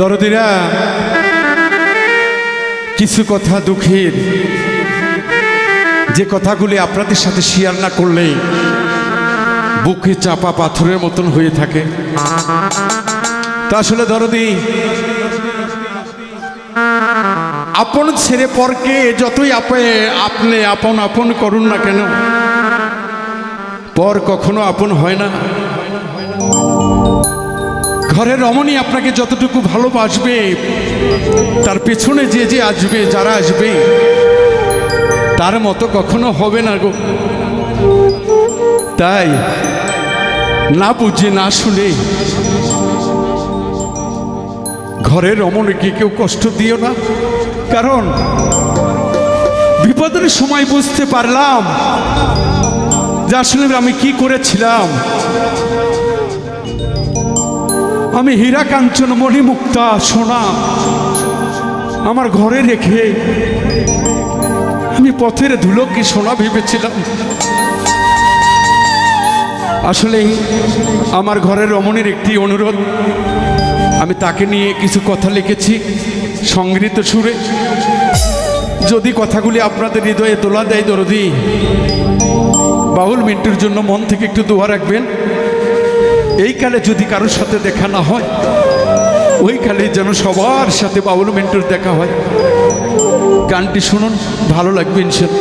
দরদিরা, কিছু কথা দুঃখের। যে কথাগুলি আপনাদের সাথে শেয়ার না করলে বুকে চাপা পাথরের মতন হয়ে থাকে। তা আসলে দরদি, আপন ছেড়ে পরকে যতই আপে, আপনি আপন আপন করুন না কেন? পর কখনো আপন হয় না। ঘরের রমণী আপনাকে যতটুকু ভালোবাসবে, তার পেছনে যে যে আসবে, যারা আসবে, তার মতো কখনো হবে না গো। তাই না বুঝে, না শুনে ঘরের রমণীকে কেউ কষ্ট দিও না। কারণ বিপদের সময় বুঝতে পারলাম যে, আসলে আমি কি করেছিলাম। আমি হীরা কাঞ্চন মণিমুক্তা, সোনা। আমার ঘরে রেখে আমি পথের ধুলোকে সোনা ভেবেছিলাম। আসলে আমার ঘরের রমণের একটি অনুরোধ। আমি তাকে নিয়ে কিছু কথা লিখেছি সংগৃহীত সুরে। যদি কথাগুলি আপনাদের হৃদয়ে তোলা দেয় দরদি, বাউল মিন্টুর জন্য মন থেকে একটু দোয়া রাখবেন। এই কালে যদি কারোর সাথে দেখা না হয়, ওই যেন সবার সাথে বাউল মেন্টুর দেখা হয়। গানটি শুনুন, ভালো লাগবে ইনশাল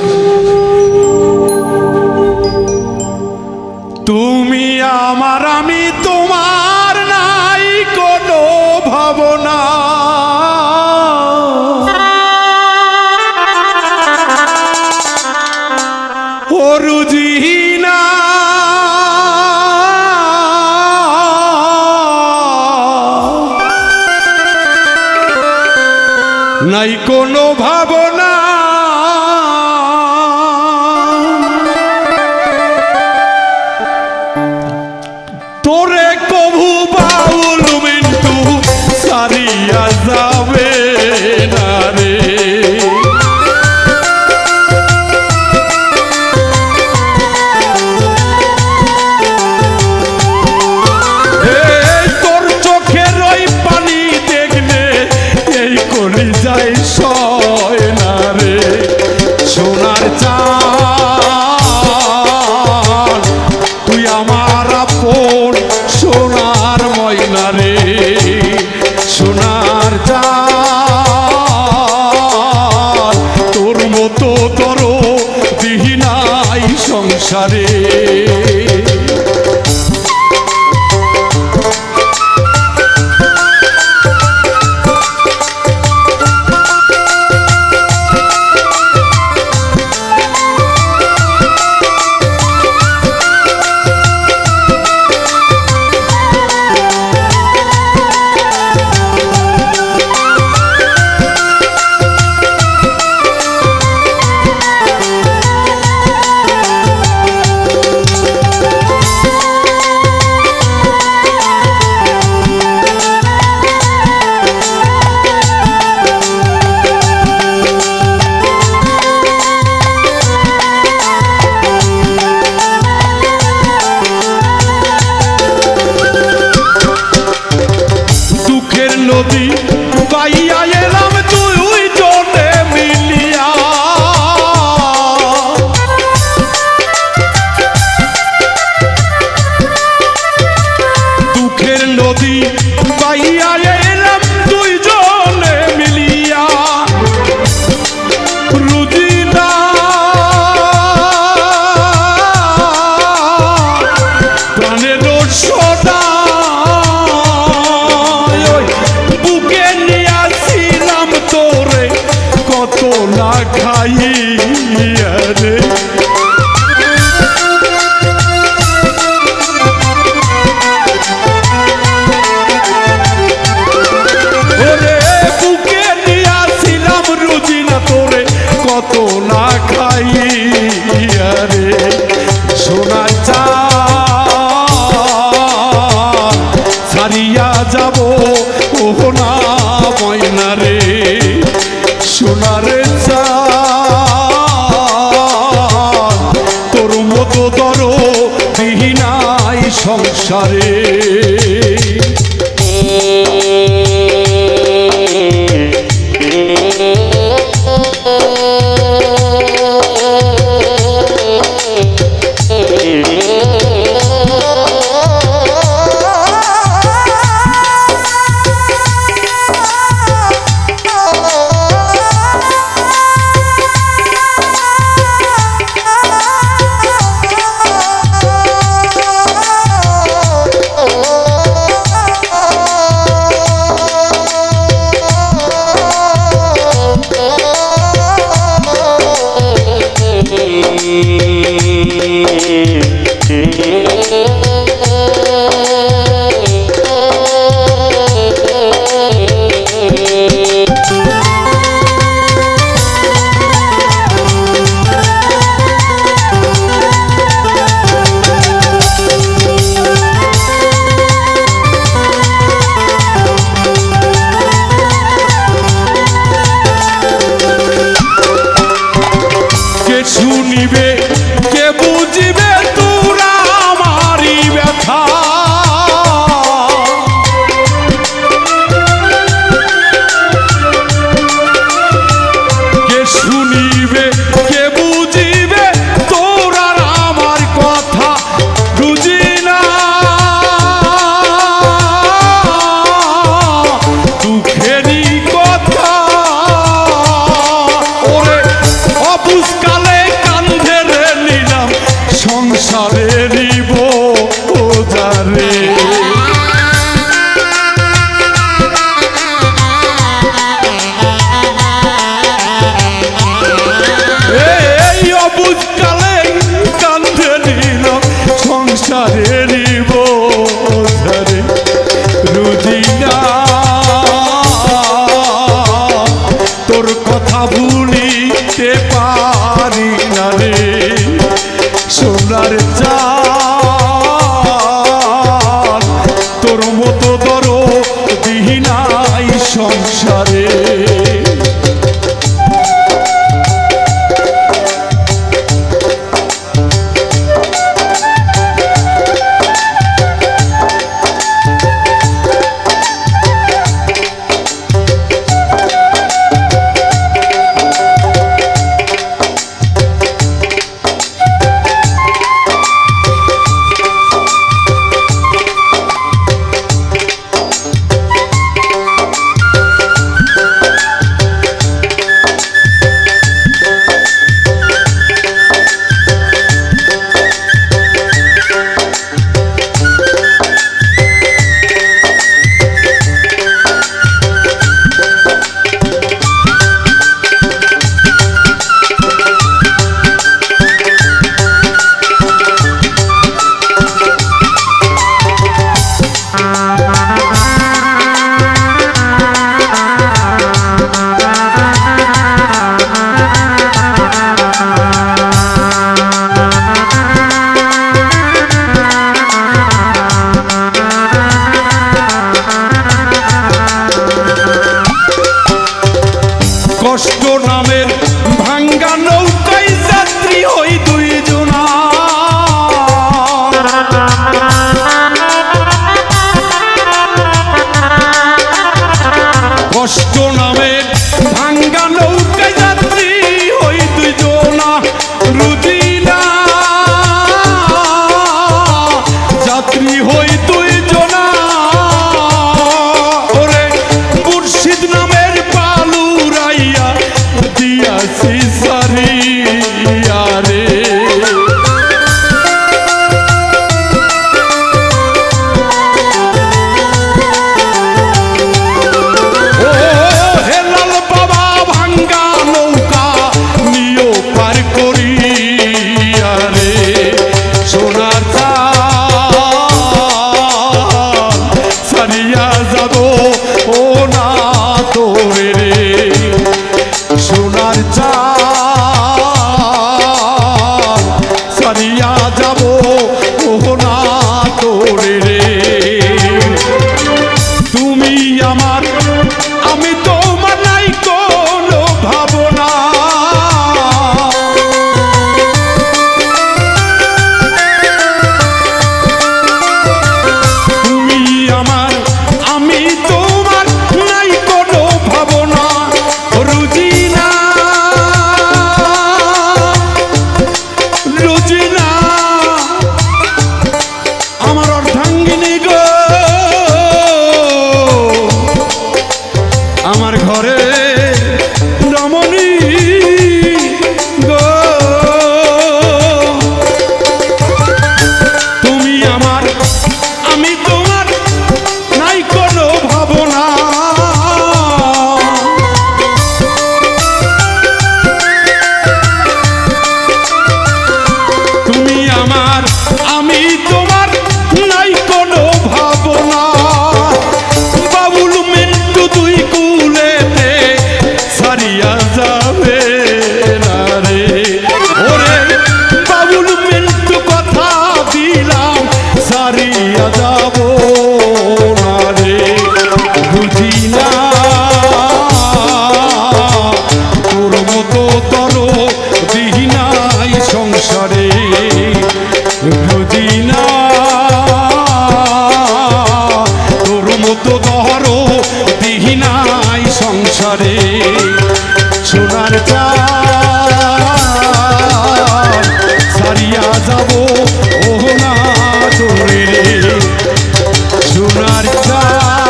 তুমি আমার, আমি তোমার নাই কোনো ভাবনা। নাই কোনো ভাবনা। yarim কত না খাইয়া রে busca सा